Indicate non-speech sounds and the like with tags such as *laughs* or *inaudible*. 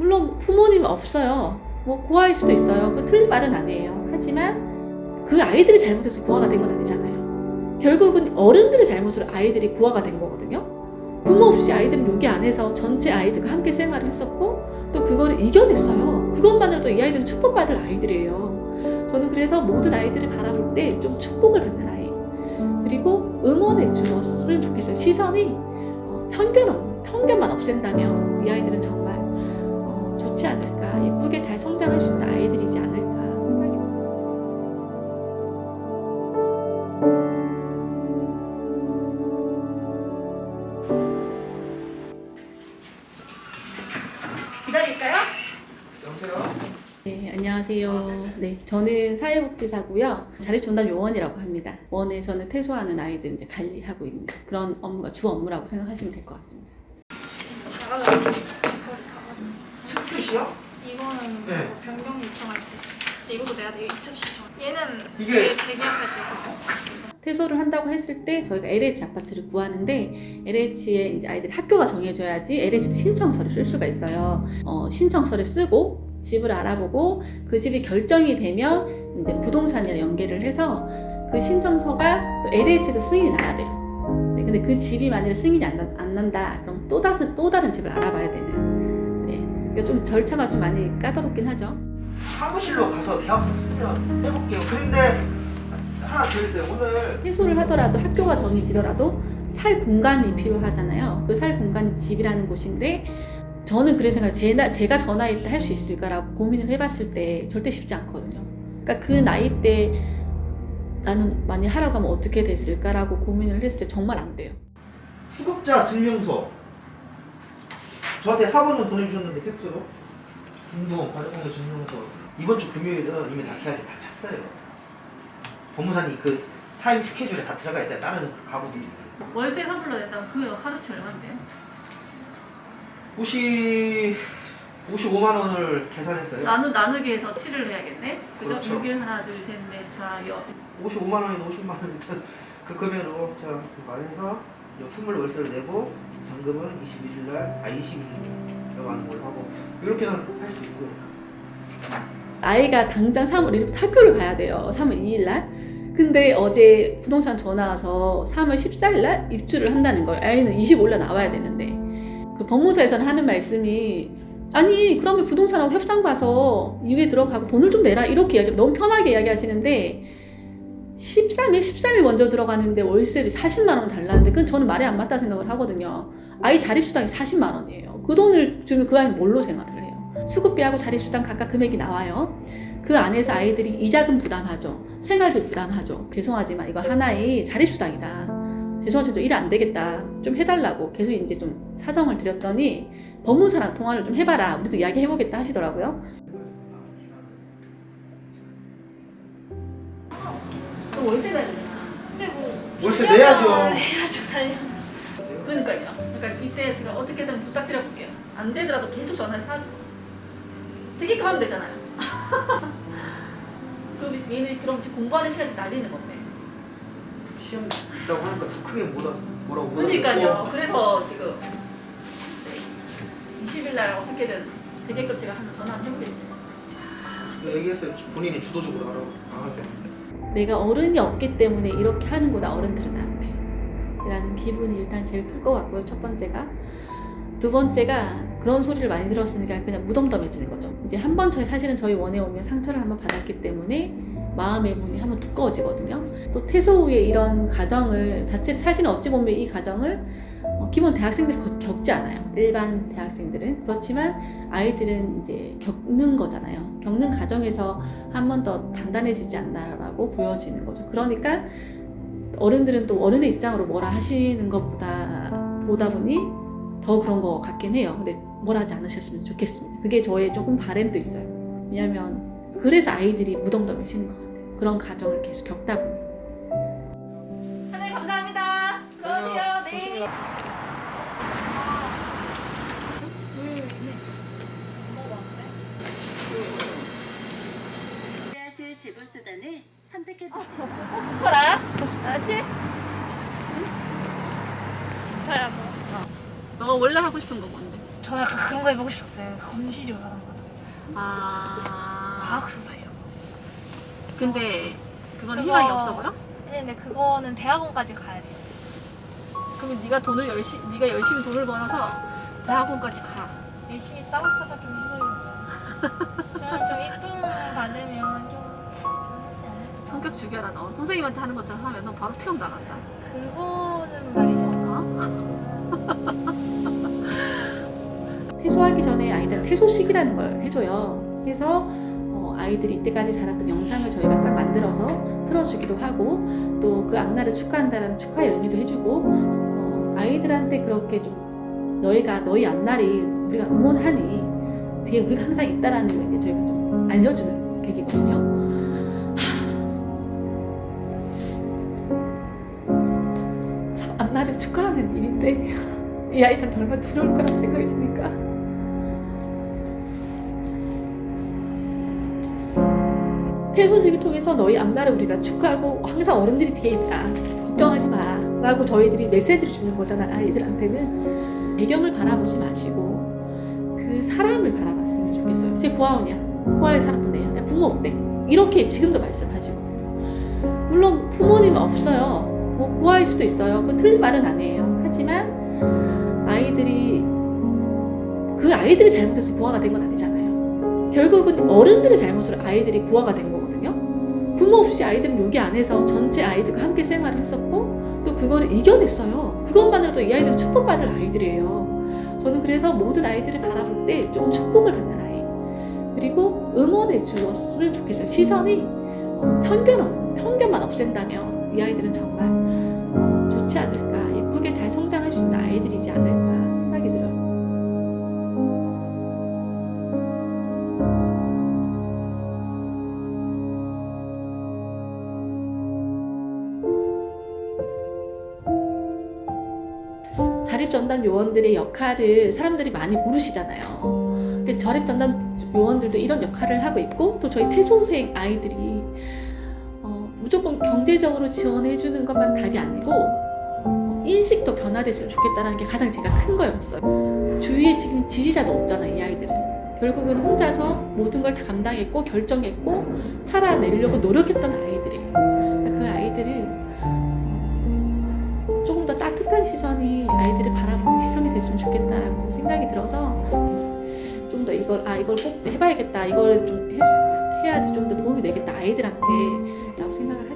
물론 부모님 없어요. 뭐 고아일 수도 있어요. 그 틀린 말은 아니에요. 하지만 그 아이들이 잘못해서 고아가 된 건 아니잖아요. 결국은 어른들의 잘못으로 아이들이 고아가 된 거거든요. 부모 없이 아이들은 여기 안에서 전체 아이들과 함께 생활을 했었고 또 그거를 이겨냈어요. 그것만으로도 이 아이들은 축복받을 아이들이에요. 저는 그래서 모든 아이들을 바라볼 때 좀 축복을 받는 아이 그리고 응원해 주었으면 좋겠어요. 시선이 어, 편견 없, 편견만 없앤다면 이 아이들은 정말 어, 좋지 않을까 예쁘게 잘 성장할 수 있는 아이들이지 않을까 생각이 듭니다. 기다릴까요? 여보세요? 네, 안녕하세요. 네, 저는 사회복지사고요. 자립전담 요원이라고 합니다. 원에서는 퇴소하는 아이들 이제 관리하고 있는 그런 업무가 주 업무라고 생각하시면 될 것 같습니다. 첫 끝이요? 이거는 네. 뭐 변경이 때 근데 이것도 내가 내일 입점 시청 얘는 이게- 내일 재계약할 때 있었고 퇴소를 한다고 했을 때 저희가 LH 아파트를 구하는데 LH에 이제 아이들 학교가 정해져야지 LH 신청서를 쓸 수가 있어요. 어, 신청서를 쓰고 집을 알아보고 그 집이 결정이 되면 이제 부동산이랑 연계를 해서 그 신청서가 또 LH에서 승인이 나야 돼요. 네, 근데 그 집이 만약에 승인이 안, 나- 안 난다, 그럼 또 다른 또 다른 집을 알아봐야 되는. 네, 이게 좀 절차가 좀 많이 까다롭긴 하죠. 사무실로 가서 계약서 쓰면 해볼게요. 그런데 하나 더 있어요. 오늘 해소를 하더라도 학교가 정해지더라도 살 공간이 필요하잖아요. 그 살 공간이 집이라는 곳인데 저는 그래 생각해요. 제 나, 제가 저 나이 때 할 수 있을까라고 고민을 해봤을 때 절대 쉽지 않거든요. 그러니까 그 나이 때 나는 많이 하라고 하면 어떻게 됐을까라고 고민을 했을 때 정말 안 돼요. 수급자 증명서 저한테 4번을 보내주셨는데 팩스로 중동 가족관계 증명서 이번 주 금요일은 이미 다 계약이 다 찼어요. 법무사님 그 타임 스케줄에 다 들어가 있다. 다른 그 가구들이 월세 선불로 낸다면 그 하루치 얼마인데요? 50 55만 원을 계산했어요. 나누, 나누기 해서 7을 해야겠네 그죠? 그렇죠. 6일 하나 둘 셋 넷 다 여. 55만 원이나 50만 원이든 그 금액으로 제가 그 말해서 선물 월세를 내고 잔금은 21일 날, 아 22일 들어가는 걸로 하고 이렇게는 할수 있고요. 아이가 당장 3월 1일부터 학교를 가야 돼요. 3월 2일 날. 근데 어제 부동산 전화 와서 3월 14일 날 입주를 한다는 거예요. 아이는 25일 날 나와야 되는데. 그 법무사에서는 하는 말씀이 아니 그러면 부동산하고 협상 봐서 이후에 들어가고 돈을 좀 내라 이렇게 이야기 너무 편하게 이야기하시는데 13일 13일 먼저 들어가는데 월세비 40만 원 달라는데 그건 저는 말이 안 맞다 생각을 하거든요. 아이 자립수당이 40만 원이에요. 그 돈을 주면 그 아이는 뭘로 생활을 해요? 수급비하고 자립수당 각각 금액이 나와요. 그 안에서 아이들이 이자금 부담하죠. 생활비 부담하죠. 죄송하지만 이거 하나의 자립수당이다. 죄송하지만 일안 되겠다. 좀 해달라고 계속 이제 좀 사정을 드렸더니 법무사랑 통화를 좀 해봐라. 우리도 이야기 해보겠다 하시더라고요. 월세 내야 되잖아. 근데 뭐 월세 살려면 내야죠. 해야죠 살려 그러니까요 그러니까 이때 제가 어떻게든 부탁드려 볼게요 안 되더라도 계속 전화해서 하죠 되게 하면 되잖아요 그 얘는 그럼 지금 공부하는 시간이 날리는 건데 시험 있다고 하니까 더 크게 뭐라, 뭐라고 못 그러니까요. 그래서 지금 20일 날 어떻게든 되게끔 제가 한번 전화 한번 해보겠습니다. 얘기했어요. 본인이 주도적으로 하라고. 아, 네. 내가 어른이 없기 때문에 이렇게 하는구나 어른들은 안 돼. 라는 기분이 일단 제일 클 것 같고요. 첫 번째가. 두 번째가 그런 소리를 많이 들었으니까 그냥 무덤덤해지는 거죠. 이제 한 번 저희 사실은 저희 원에 오면 상처를 한번 받았기 때문에 마음의 문이 한번 두꺼워지거든요. 또 퇴소 후에 이런 가정을 자체를 사실은 어찌 보면 이 가정을 어, 기본 대학생들이 거- 겪지 않아요. 일반 대학생들은 그렇지만 아이들은 이제 겪는 거잖아요. 겪는 가정에서 한 번 더 단단해지지 않나라고 보여지는 거죠. 그러니까 어른들은 또 어른의 입장으로 뭐라 하시는 것보다 보다 보니 더 그런 것 같긴 해요. 근데 뭐라 하지 않으셨으면 좋겠습니다. 그게 저의 조금 바램도 있어요. 왜냐하면 그래서 아이들이 무덤덤해지는 것 같아요. 그런 가정을 계속 겪다 보니. 하나님 감사합니다. 들어오세요. 네. 하실 지불 수단을 선택해 주세요. 쳐라. 알았지? 자야 너. 너가 원래 하고 싶은 거 뭔데? 저 약간 그런 거 해보고 싶었어요. 검시조 하는 거. 아. 과학수사 이런 거. 근데 그건 그거- 희망이 없어 보여? 아니 근데 그거는 대학원까지 가야 돼요. 그러면 네가 돈을 열심히 네가 열심히 돈을 벌어서 대학원까지 가. 열심히 싸웠어가 좀. 저는 좀 이쁨 받으면 좀 괜찮지 않을까? 성격 죽여라 너. 선생님한테 하는 것처럼 하면 너 바로 태움 나간다. 그거는 말이죠. *laughs* 퇴소하기 전에 아이들 퇴소식이라는 걸 해줘요. 그래서 어, 아이들이 이때까지 자랐던 영상을 저희가 싹 만들어서 틀어주기도 하고 또 그 앞날을 축하한다는 축하의 의미도 해주고 어, 아이들한테 그렇게 좀 너희가 너희 앞날이 우리가 응원하니 뒤에 우리가 항상 있다라는 걸 이제 저희가 좀 알려주는 계기거든요. 하, 참 앞날을 축하하는 일인데 이 아이들은 얼마나 두려울 거라고 생각이 드니까. 퇴소식을 통해서 너희 앞날을 우리가 축하하고 항상 어른들이 뒤에 있다. 걱정하지 마라. 라고 저희들이 메시지를 주는 거잖아, 아이들한테는. 배경을 바라보지 마시고 그 사람을 바라봤으면 좋겠어요. 제 고아원이야. 고아에 살았던 애야. 야, 부모 없대. 이렇게 지금도 말씀하시거든요. 물론 부모님 없어요. 뭐 고아일 수도 있어요. 그건 틀린 말은 아니에요. 하지만 아이들이 그 아이들이 잘못해서 고아가 된 건 아니잖아요. 결국은 어른들의 잘못으로 아이들이 고아가 된 거거든요. 부모 없이 아이들은 여기 안에서 전체 아이들과 함께 생활을 했었고 또 그거를 이겨냈어요. 그것만으로도 이 아이들은 축복받을 아이들이에요. 저는 그래서 모든 아이들을 바라볼 때 좀 축복을 받는 아이 그리고 응원해 주었으면 좋겠어요. 시선이 어, 편견 없- 편견만 없앤다면 이 아이들은 정말 어, 좋지 않을까 예쁘게 잘 성장할 수 있는 아이들이지 않을까 전담 요원들의 역할을 사람들이 많이 모르시잖아요. 그 자립전담 요원들도 이런 역할을 하고 있고 또 저희 태소생 아이들이 어, 무조건 경제적으로 지원해 주는 것만 답이 아니고 어, 인식도 변화됐으면 좋겠다는 게 가장 제가 큰 거였어요. 주위에 지금 지지자도 없잖아요, 이 아이들은. 결국은 혼자서 모든 걸 다 감당했고 결정했고 살아내려고 노력했던 아이 시선이 아이들을 바라보는 시선이 됐으면 좋겠다라고 생각이 들어서 좀 더 이걸 아 이걸 꼭 해봐야겠다. 이걸 좀 해, 해야지 좀 더 도움이 되겠다. 아이들한테라고 생각을